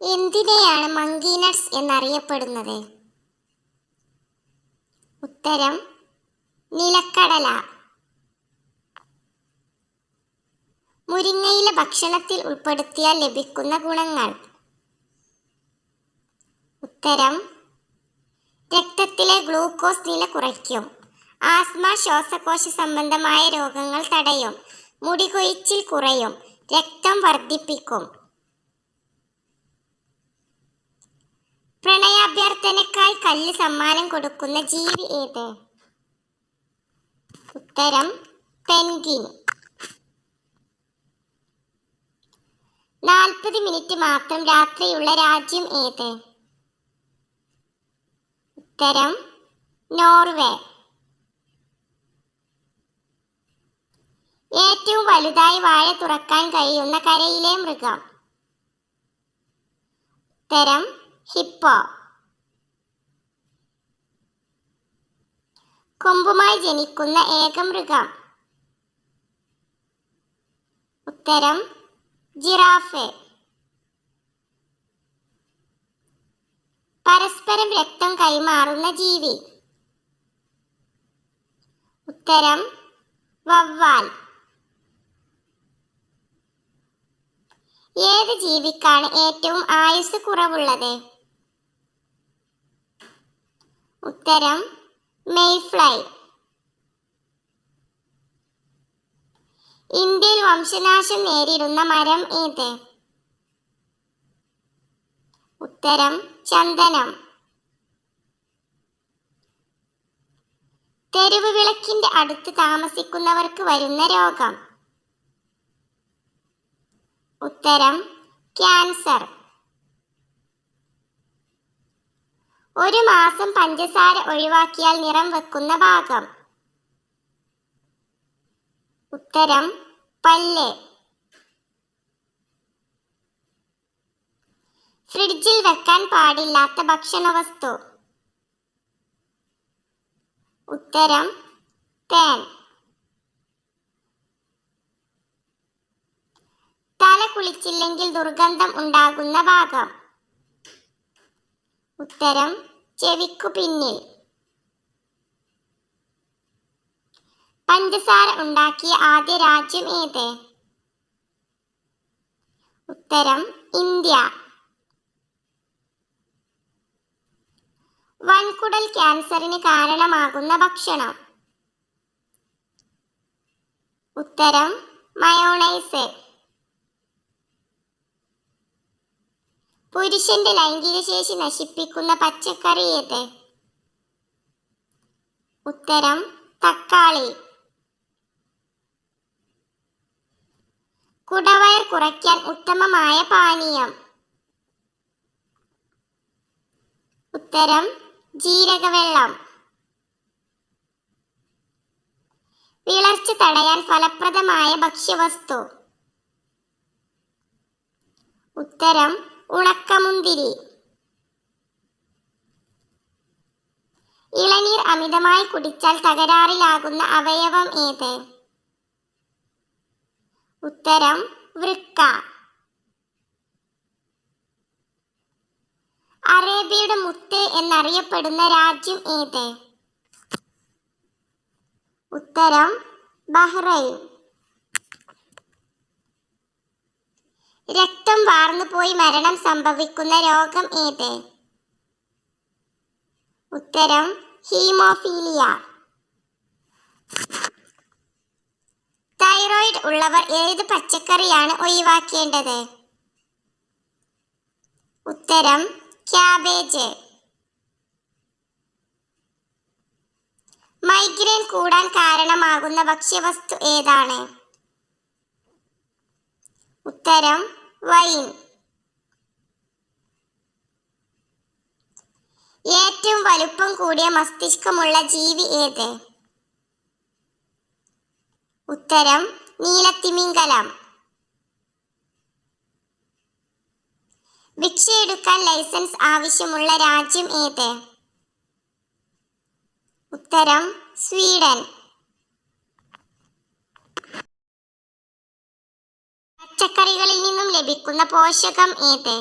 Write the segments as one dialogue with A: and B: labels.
A: എന്തിനെയാണ് monkey nuts എന്നറിയപ്പെടുന്നത്? ഉത്തരം നിലക്കടല. മുരിങ്ങയില ഭക്ഷണത്തിൽ ഉൾപ്പെടുത്തിയാൽ ലഭിക്കുന്ന ഗുണങ്ങൾ. ഉത്തരം രക്തത്തിലെ ഗ്ലൂക്കോസ് നില കുറയ്ക്കും. ആസ്മ ശ്വാസകോശ സംബന്ധമായ രോഗങ്ങൾ തടയും. മുടി കൊഴിച്ചിൽ കുറയും. രക്തം വർദ്ധിപ്പിക്കും. പ്രണയാഭ്യർത്ഥനക്കായി കല്ല് സമ്മാനം കൊടുക്കുന്ന ജീവി ഏത്? ഉത്തരം പെൻഗിൻ നാൽപ്പത് മിനിറ്റ് മാത്രം രാത്രിയുള്ള രാജ്യം ഏത്? ഉത്തരം നോർവേ. ഏറ്റവും വലുതായി വാഴ തുറക്കാൻ കഴിയുന്ന കരയിലെ മൃഗം. ഉത്തരം ഹിപ്പോ. കൊമ്പുമായി ജനിക്കുന്ന ഏക മൃഗം. ഉത്തരം ജിറാഫ്. പരസ്പരം രക്തം കൈമാറുന്ന ജീവി. ഉത്തരം വവ്വാൽ. ഏത് ജീവിക്കാണ് ഏറ്റവും ആയുസ് കുറവുള്ളത്? ഉത്തരം മെയ്ഫ്ലൈ ഇന്ത്യയിൽ വംശനാശം നേരിടുന്ന മരം ഏത്? ഉത്തരം ചന്ദനം. തെരുവ് വിളക്കിന്റെ അടുത്ത് താമസിക്കുന്നവർക്ക് വരുന്ന രോഗം. ഉത്തരം ക്യാൻസർ ഒരു മാസം പഞ്ചസാര ഒഴിവാക്കിയാൽ നിറം വെക്കുന്ന ഭാഗം. ഉത്തരം പല്ല്. ഫ്രിഡ്ജിൽ വെക്കാൻ പാടില്ലാത്ത ഭക്ഷണ വസ്തു. ഉത്തരം തേൻ. തല കുളിച്ചില്ലെങ്കിൽ ദുർഗന്ധം ഉണ്ടാകുന്ന ഭാഗം. ഉത്തരം ചെവിക്കു പിന്നിൽ. പഞ്ചസാര ഉണ്ടാക്കിയ ആദ്യ രാജ്യം ഏത്? ഉത്തരം ഇന്ത്യ. വൻകുടൽ ക്യാൻസറിന് കാരണമാകുന്ന ഭക്ഷണം. ഉത്തരം മയോണൈസ്. പുരുഷന്റെ ലൈംഗിക ശേഷി നശിപ്പിക്കുന്ന പച്ചക്കറി ഏത്? ഉത്തരം തക്കാളി. കുടവയർ കുറയ്ക്കാൻ ഉത്തമമായ പാനീയം. ഉത്തരം ജീരകവെള്ളം. വിളർച്ച തടയാൻ ഫലപ്രദമായ ഭക്ഷ്യവസ്തു. ഉത്തരം ഉണക്കമുന്തിരി. ഇളനീർ അമിതമായി കുടിച്ചാൽ തകരാറിലാകുന്ന അവയവം ഏത്? ഉത്തരം വൃക്ക. അറേബ്യയുടെ മുത്ത് എന്നറിയപ്പെടുന്ന രാജ്യം ഏത്? ഉത്തരം ബഹ്റൈൻ. രക്തം വാർന്നു പോയി മരണം സംഭവിക്കുന്ന രോഗം ഏത്? ഉത്തരം ഹീമോഫീലിയ. തൈറോയിഡ് ഉള്ളവർ ഏത് പച്ചക്കറിയാണ് ഒഴിവാക്കേണ്ടത്? ഉത്തരം ക്യാബേജ്. മൈഗ്രെയിൻ കൂടാൻ കാരണമാകുന്ന ഭക്ഷ്യവസ്തു ഏതാണ്? ഉത്തരം വൈൻ. ഏറ്റവും വലുപ്പം കൂടിയ മസ്തിഷ്കമുള്ള ജീവി ഏത്? ഉത്തരം നീലത്തിമിംഗലം. ഭിക്ഷയെടുക്കാൻ ലൈസൻസ് ആവശ്യമുള്ള രാജ്യം ഏത്? ഉത്തരം സ്വീഡൻ. പച്ചക്കറികളിൽ നിന്നും ലഭിക്കുന്ന പോഷകം ഏത്?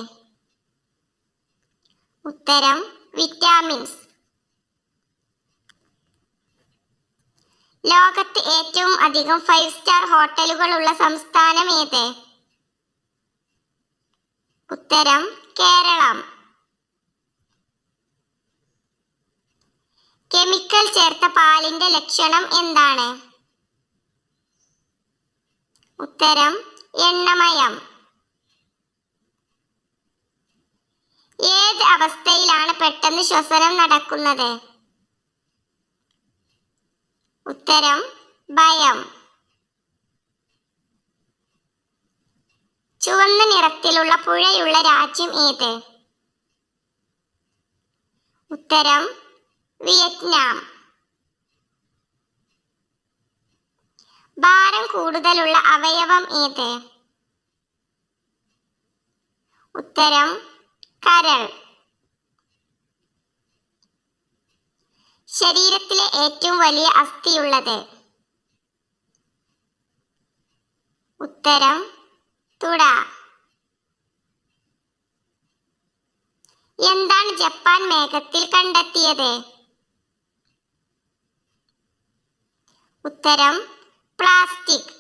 A: ഉത്തരം വിറ്റാമിൻസ്. ലോകത്ത് ഏറ്റവും അധികം ഫൈവ് സ്റ്റാർ ഹോട്ടലുകളുള്ള സംസ്ഥാനം ഏത്? ഉത്തരം കേരളം. കെമിക്കൽ ചേർത്ത പാലിന്റെ ലക്ഷണം എന്താണ്? ഉത്തരം എണ്ണമയം. ഏത് അവസ്ഥയിലാണ് പെട്ടെന്ന് ശ്വസനം നടക്കുന്നത്? ഉത്തരം ഭയം. ചുവന്ന നിറത്തിലുള്ള പുഴയുള്ള രാജ്യം ഏത്? ഉത്തരം വിയറ്റ്നാം. ഭാരം കൂടുതലുള്ള അവയവം ഏത്? ഉത്തരം കരൾ. ശരീരത്തിലെ ഏറ്റവും വലിയ അസ്ഥിയുള്ളത് ഉത്തരം തുട. എന്താണ് ജപ്പാൻ മേഘത്തിൽ കണ്ടെത്തിയത്? ഉത്തരം പ്ലാസ്റ്റിക്.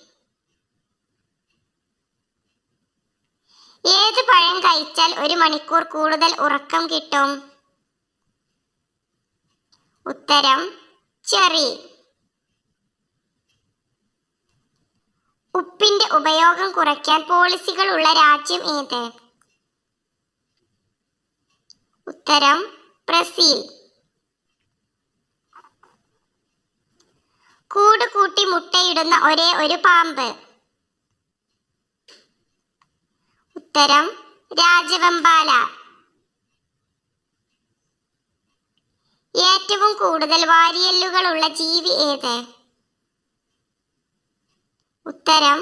A: ഏത് പഴം കഴിച്ചാൽ ഒരു മണിക്കൂർ കൂടുതൽ ഉറക്കം കിട്ടും? ഉത്തരം ചെറി. ഉപ്പിന്റെ ഉപയോഗം കുറയ്ക്കാൻ പോളിസികൾ ഉള്ള രാജ്യം ഏത്? ഉത്തരം ബ്രസീൽ. കൂട് കൂട്ടി മുട്ടയിടുന്ന ഒരേ ഒരു പാമ്പ്. ഉത്തരം രാജവെമ്പാല. ഏറ്റവും കൂടുതൽ വാരിയല്ലുകളുള്ള ജീവി ഏത്? ഉത്തരം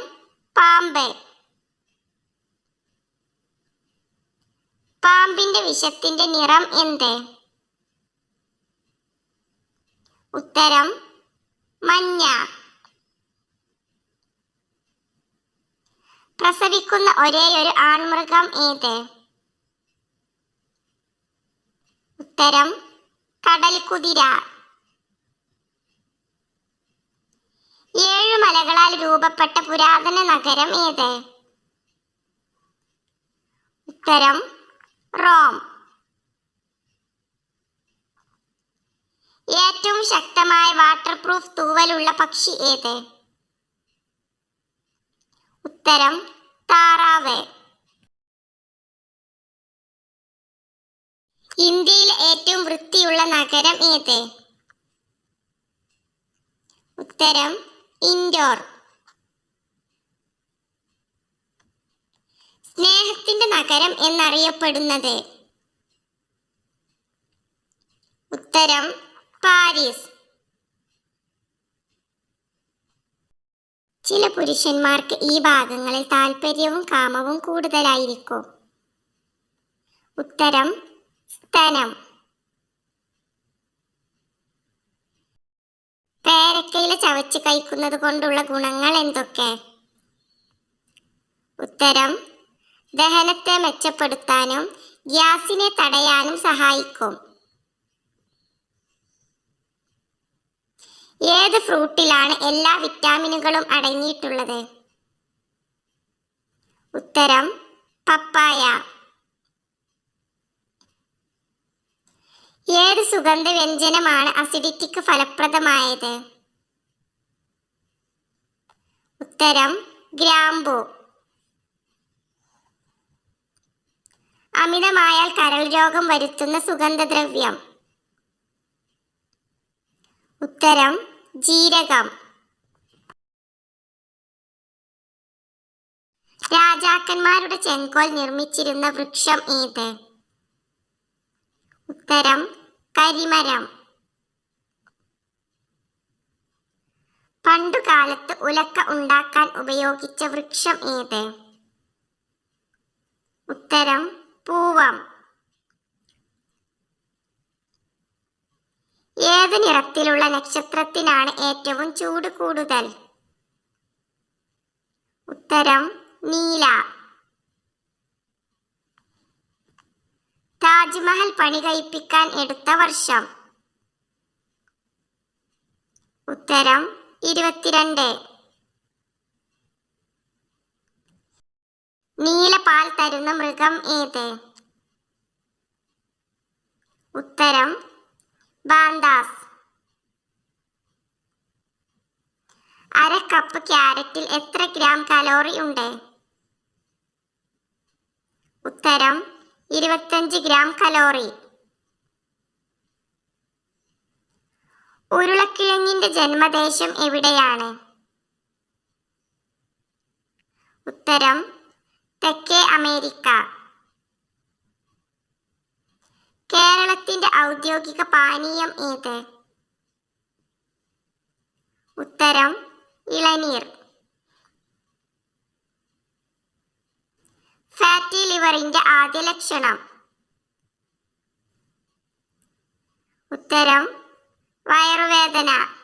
A: പാമ്പ്. പാമ്പിന്റെ വിഷത്തിന്റെ നിറം എന്ത്? ഉത്തരം മഞ്ഞ. പ്രസവിക്കുന്ന ഒരേയൊരു ആൺമൃഗം ഏത്? ഉത്തരം കടൽ കുതിര ഏഴു മലകളാൽ രൂപപ്പെട്ട പുരാതന നഗരം ഏത്? ഉത്തരം റോം. ഏറ്റവും ശക്തമായ വാട്ടർ പ്രൂഫ് തൂവലുള്ള പക്ഷി ഏത്? ഉത്തരം താറാവ്. ഇന്ത്യയിലെ ഏറ്റവും വൃത്തിയുള്ള നഗരം ഏത്? ഉത്തരം ഇൻഡോർ. സ്നേഹത്തിന്റെ നഗരം എന്നറിയപ്പെടുന്നത്? ഉത്തരം പാരീസ്. ചില പുരുഷന്മാർക്ക് ഈ ഭാഗങ്ങളിൽ താല്പര്യവും കാമവും കൂടുതലായിരിക്കും. ഉത്തരം സ്തനം. പേരക്കയില ചവച്ച് കഴിക്കുന്നത് കൊണ്ടുള്ള ഗുണങ്ങൾ എന്തൊക്കെ? ഉത്തരം ദഹനത്തെ മെച്ചപ്പെടുത്താനും ഗ്യാസിനെ തടയാനും സഹായിക്കും. ഏത് ഫ്രൂട്ടിലാണ് എല്ലാ വിറ്റാമിനുകളും അടങ്ങിയിട്ടുള്ളത്? ഉത്തരം പപ്പായ. ഏത് സുഗന്ധ വ്യഞ്ജനമാണ് അസിഡിറ്റിക്ക് ഫലപ്രദമായത്? ഉത്തരം ഗ്രാമ്പു. അമിതമായാൽ കരൾ രോഗം വരുത്തുന്ന സുഗന്ധദ്രവ്യം. ഉത്തരം ജീരകം. രാജാക്കന്മാരുടെ ചെങ്കോൽ നിർമ്മിച്ചിരുന്ന വൃക്ഷം ഏത്? ഉത്തരം കരിമരം. പണ്ടുകാലത്ത് ഉലക്ക ഉണ്ടാക്കാൻ ഉപയോഗിച്ച വൃക്ഷം ഏത്? ഉത്തരം പൂവം. ഏത് നിറത്തിലുള്ള നക്ഷത്രത്തിനാണ് ഏറ്റവും ചൂട് കൂടുതൽ? ഉത്തരം നീല. താജ്മഹൽ പണി കഴിപ്പിക്കാൻ എടുത്ത വർഷം. ഉത്തരം ഇരുപത്തിരണ്ട്. നീലപാൽ തരുന്ന മൃഗം ഏത്? ഉത്തരം ബാന്താസ് അര കപ്പ് ക്യാരറ്റിൽ എത്ര ഗ്രാം കലോറി ഉണ്ട്? ഉത്തരം ഇരുപത്തഞ്ച് ഗ്രാം കലോറി. ഉരുളക്കിഴങ്ങിന്റെ ജന്മദേശം എവിടെയാണ്? ഉത്തരം തെക്കേ അമേരിക്ക. കേരളത്തിന്റെ ഔദ്യോഗിക പാനീയം ഏത്? ഉത്തരം ഇളനീർ. ഫാറ്റി ലിവറിന്റെ ആദ്യ ലക്ഷണം. ഉത്തരം വയറുവേദന.